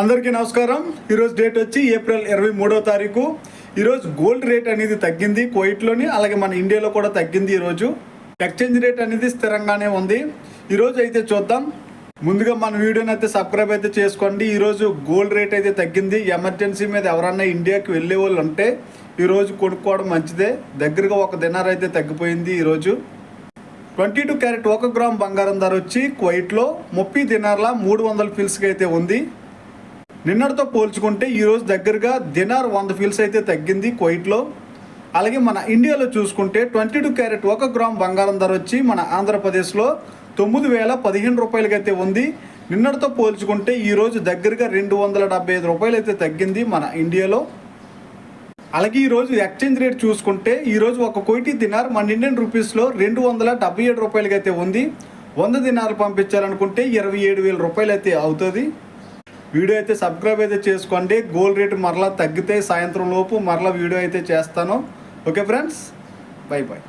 అందరికీ నమస్కారం. ఈరోజు డేట్ వచ్చి ఏప్రిల్ ఇరవై మూడో తారీఖు. ఈరోజు గోల్డ్ రేట్ అనేది తగ్గింది కోయిట్లోని అలాగే మన ఇండియాలో కూడా తగ్గింది ఈరోజు. ఎక్స్చేంజ్ రేట్ అనేది స్థిరంగానే ఉంది. ఈరోజు అయితే చూద్దాం. ముందుగా మన వీడియోని అయితే సబ్స్క్రైబ్ అయితే చేసుకోండి. ఈరోజు గోల్డ్ రేట్ అయితే తగ్గింది. ఎమర్జెన్సీ మీద ఎవరన్నా ఇండియాకి వెళ్ళే వాళ్ళు ఉంటే ఈరోజు కొనుక్కోవడం మంచిదే. దగ్గరగా ఒక దినార్ అయితే తగ్గిపోయింది ఈరోజు. ట్వంటీ టూ క్యారెట్ ఒక గ్రామ్ బంగారం ధర వచ్చి కువైట్లో ముప్పై దినార్ల మూడు వందల ఫిల్స్కి అయితే ఉంది. నిన్నటితో పోల్చుకుంటే ఈరోజు దగ్గరగా దినార్ వంద ఫిల్స్ అయితే తగ్గింది కువైట్లో అలాగే మన ఇండియాలో చూసుకుంటే ట్వంటీ టూ క్యారెట్ ఒక గ్రామ్ బంగారం ధర వచ్చి మన ఆంధ్రప్రదేశ్లో తొమ్మిది వేల పదిహేను రూపాయలకైతే ఉంది. నిన్నటితో పోల్చుకుంటే ఈరోజు దగ్గరగా రెండు వందల డెబ్బై ఐదు రూపాయలు అయితే తగ్గింది మన ఇండియాలో. అలాగే ఈరోజు ఎక్స్చేంజ్ రేట్ చూసుకుంటే ఈరోజు ఒక కోటి దినార్ మన ఇండియన్ రూపీస్లో రెండు వందల డెబ్బై ఏడు రూపాయలకి అయితే ఉంది. వంద దినాలు పంపించాలనుకుంటే ఇరవై ఏడు వేల రూపాయలు అయితే అవుతుంది. వీడియో అయితే సబ్స్క్రైబ్ అయితే చేసుకోండి. గోల్డ్ రేట్ మరలా తగ్గితే సాయంత్రం లోపు మరలా వీడియో అయితే చేస్తాను. Okay friends? Bye bye